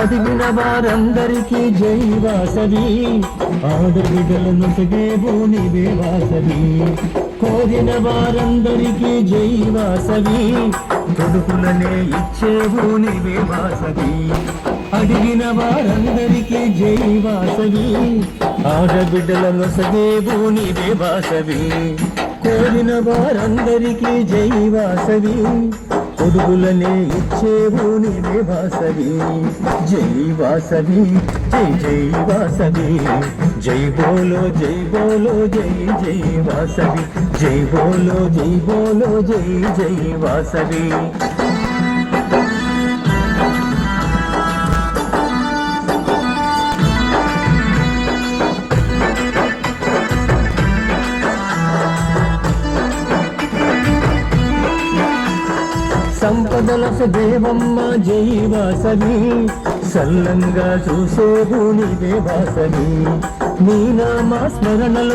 అడిగిన వారందరికీ జై వాసవి. ఆడబిడ్డలను సగేబు నీవే వాసవి. కోరిన వారందరికీ జై వాసవి. తొడుకులనే ఇచ్చేవు నీవే వాసవి. అడిగిన వారందరికీ జై వాసవి. ఆడబిడ్డలను సగేబు నీవే వాసవి. కోరిన వారందరికీ జై వాసవి. కొడుకులనే ఇచ్చేవు నీవే వాసవి. జై వాసవి జై జై వాసవి. జై బోలో జై బోలో జై జై వాసవి. జై బోలో జై బోలో జై జై వాసవి. సంపదల దేవమ్మ జై సల్లంగా చూసే నీవే దేవాసని నీ నామ స్మరణలో